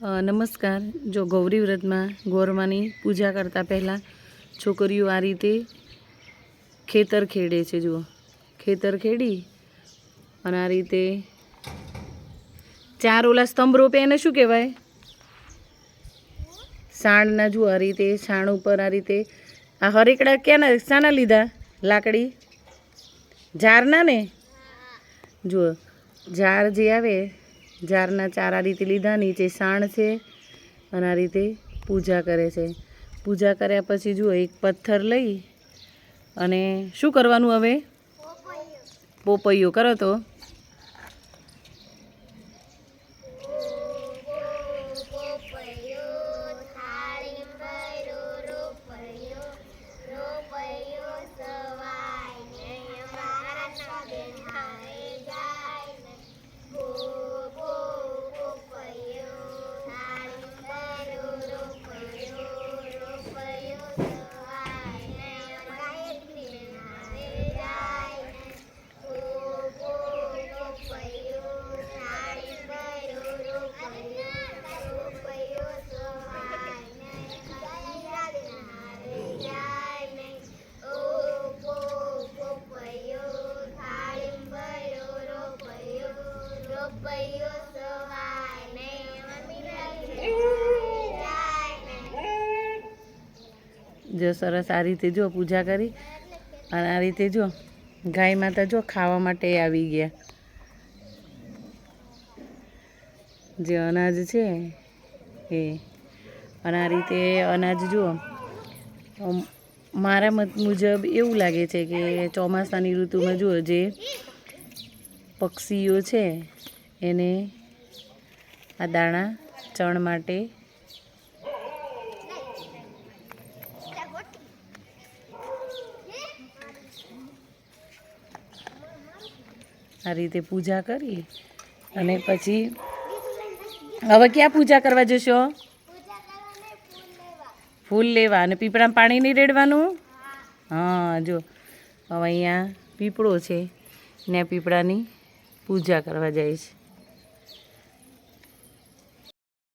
નમસ્કાર. જો ગૌરી વ્રતમાં ગોરમાની પૂજા કરતાં પહેલાં છોકરીઓ આ રીતે ખેતર ખેડે છે, જુઓ. ખેતર ખેડી અને આ રીતે ચાર ઓલા સ્તંભ રોપે એને શું કહેવાય? સાણના, જુઓ, આ રીતે સાણ ઉપર આ રીતે આ હરેકડા ક્યાંના, શાના લીધા? લાકડી? ઝારના ને? જુઓ ઝાર જે આવે ઝારના ચાર આ રીતે લીધા, નીચે સાણ છે અને આ રીતે પૂજા કરે છે. પૂજા કર્યા પછી જુઓ, એક પથ્થર લઈ અને શું કરવાનું હવે? પોપૈયો, કરો તો. જો સરસ આ રીતે જો પૂજા કરી અને આ રીતે જો ગાય માતા જો ખાવા માટે આવી ગયા. જે અનાજ છે એ અને આ રીતે અનાજ જુઓ. મારા મત મુજબ એવું લાગે છે કે ચોમાસાની ઋતુમાં જુઓ જે પક્ષીઓ છે એને આ દાણા ચણ માટે આ રીતે પૂજા કરી અને પછી હવે ક્યાં પૂજા કરવા જશો? ફૂલ લેવા અને પીપળામાં પાણી નહીં રેડવાનું? હા, જો. હવે અહીંયા પીપળો છે ને પીપળાની પૂજા કરવા જાય છે.